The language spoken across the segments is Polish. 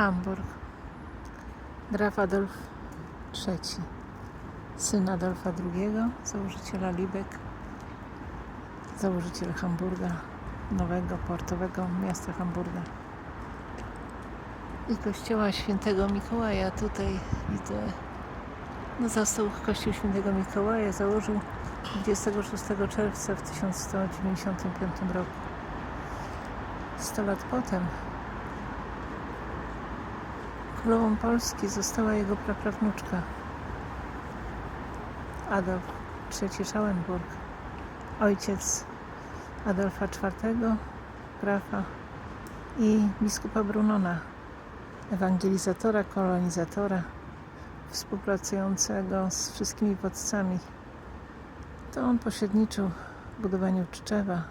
Hamburg. Graf Adolf III, syn Adolfa II, założyciela Lübeck, założyciel Hamburga, nowego portowego miasta Hamburga. I kościoła świętego Mikołaja tutaj widzę. No zastał kościół świętego Mikołaja, założył 26 czerwca w 1195 roku. 100 lat potem królową Polski została jego praprawnuczka Adolf III Schauenburg, ojciec Adolfa IV, grafa i biskupa Brunona, ewangelizatora, kolonizatora, współpracującego z wszystkimi władcami. To on pośredniczył w budowaniu Czczewa.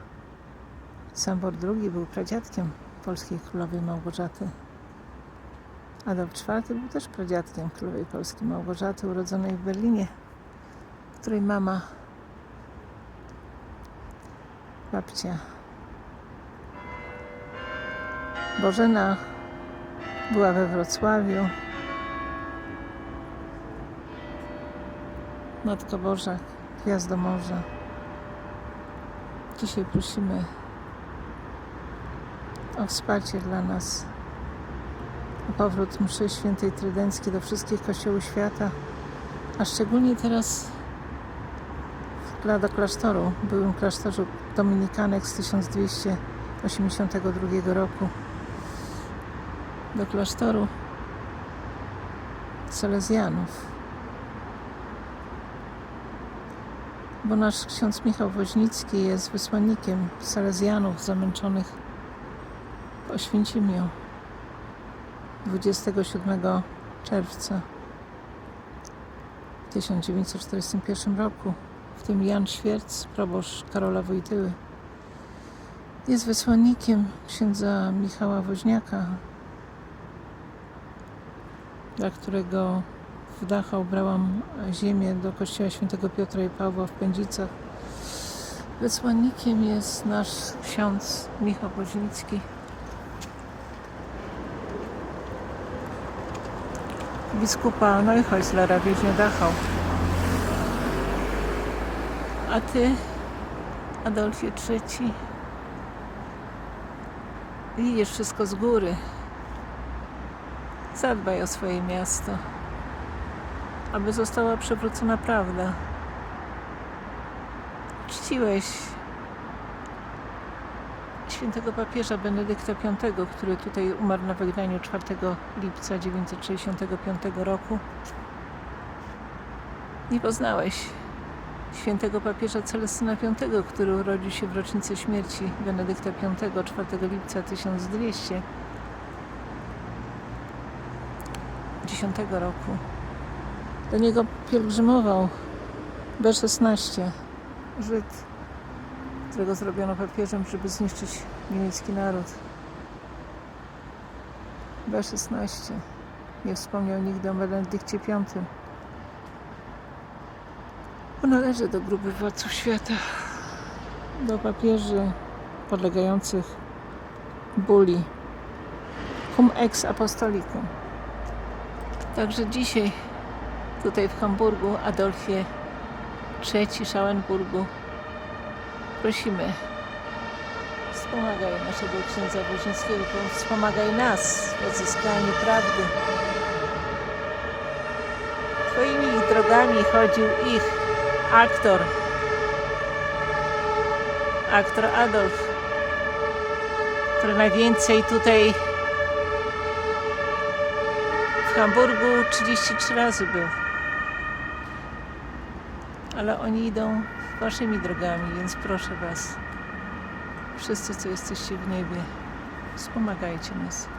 Sambor II był pradziadkiem polskiej królowej Małgorzaty. Adolf IV był też pradziadkiem królowej Polski Małgorzaty, urodzonej w Berlinie, której mama, babcia Bożena była we Wrocławiu. Matko Boża, Gwiazdo Morza. Dzisiaj prosimy o wsparcie dla nas, powrót mszy świętej trydenckiej do wszystkich kościołów świata, a szczególnie teraz do klasztoru, byłym klasztorze Dominikanek z 1282 roku, do klasztoru Salezjanów. Bo nasz ksiądz Michał Woźnicki jest wysłannikiem Salezjanów zamęczonych w Oświęcimiu 27 czerwca 1941 roku. W tym Jan Świerc, proboszcz Karola Wojtyły, jest wysłannikiem księdza Michała Woźniaka, dla którego w Dachau brałam ziemię do kościoła świętego Piotra i Pawła w Pędzicach. Wysłannikiem jest nasz ksiądz Michał Woźnicki. Biskupa Neuchhäuslera wieźnie Dachau. A ty, Adolfie III, widzisz wszystko z góry. Zadbaj o swoje miasto, aby została przywrócona prawda. Czciłeś świętego papieża Benedykta V, który tutaj umarł na wygnaniu 4 lipca 965 roku. Nie poznałeś świętego papieża Celestyna V, który urodził się w rocznicę śmierci Benedykta V 4 lipca 1200 10 roku. Do niego pielgrzymował B16, Żyd, którego zrobiono papieżem, żeby zniszczyć niemiecki naród. B16 nie wspomniał nigdy o Benedykcie V. On należy do grupy władców świata, do papieży podlegających buli cum ex apostolicum. Także dzisiaj tutaj w Hamburgu, Adolfie III Schauenburgu prosimy wspomagaj naszego księdza Woźnickiego, wspomagaj nas w odzyskaniu prawdy. Twoimi drogami chodził ich aktor, aktor Adolf, który najwięcej tutaj w Hamburgu 33 razy był. Ale oni idą waszymi drogami, więc proszę was, wszyscy, co jesteście w niebie, wspomagajcie nas.